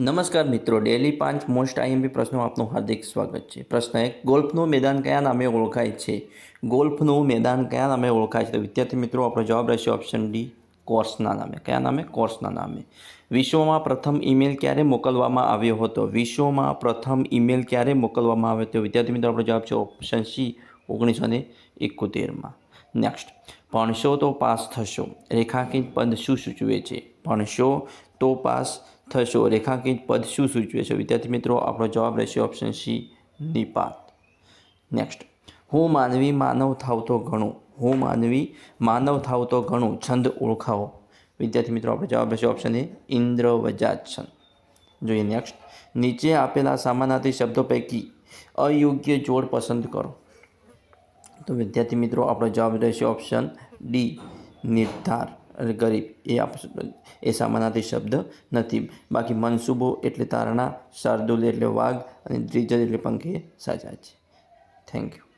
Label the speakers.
Speaker 1: નમસ્કાર મિત્રો ડેલી પાંચ મોસ્ટ આઈએમપી પ્રશ્નો આપનું હાર્દિક સ્વાગત છે. પ્રશ્ન એક, ગોલ્ફનું મેદાન કયા નામે ઓળખાય છે? ગોલ્ફનું મેદાન કયા નામે ઓળખાય છે? તો વિદ્યાર્થી મિત્રો, આપણો જવાબ રહેશે ઓપ્શન ડી કોર્સના નામે. કયા નામે? કોર્સના નામે. વિશ્વમાં પ્રથમ ઈમેલ ક્યારે મોકલવામાં આવ્યો હતો? વિશ્વમાં પ્રથમ ઈમેલ ક્યારે મોકલવામાં આવ્યો હતો? વિદ્યાર્થી મિત્રો, આપણો જવાબ છે ઓપ્શન સી ઓગણીસો ને એકોતેરમાં. નેક્સ્ટ ભણશો તો પાસ થશો. રેખાંકિત પદ શું સૂચવે છે? ભણશો તો પાસ થશો. રેખાંકિત પદ શું સૂચવે છે? વિદ્યાર્થી મિત્રો, આપણો જવાબ રહેશે ઓપ્શન સી નિપાત. નેક્સ્ટ હું માનવી માનવ થાવ તો ઘણું હું માનવી માનવ થાવ તો ઘણું છંદ ઓળખાવો. વિદ્યાર્થી મિત્રો, આપણો જવાબ રહેશે ઓપ્શન એ ઇન્દ્ર વજાત છંદ જોઈએ નેક્સ્ટ નીચે આપેલા સમાનાર્થી શબ્દો પૈકી અયોગ્ય જોડ પસંદ કરો. તો વિદ્યાર્થી મિત્રો, આપણો જવાબ રહેશે ઓપ્શન ડી નિર્ધાર. અને ગરીબ, એ આપ, એ સમાનાર્થી શબ્દ નથી. બાકી મનસુબો એટલે તારણા, શાર્દુલ એટલે વાઘ અને દ્વિજલ એટલે પંખી સાચા છે. Thank you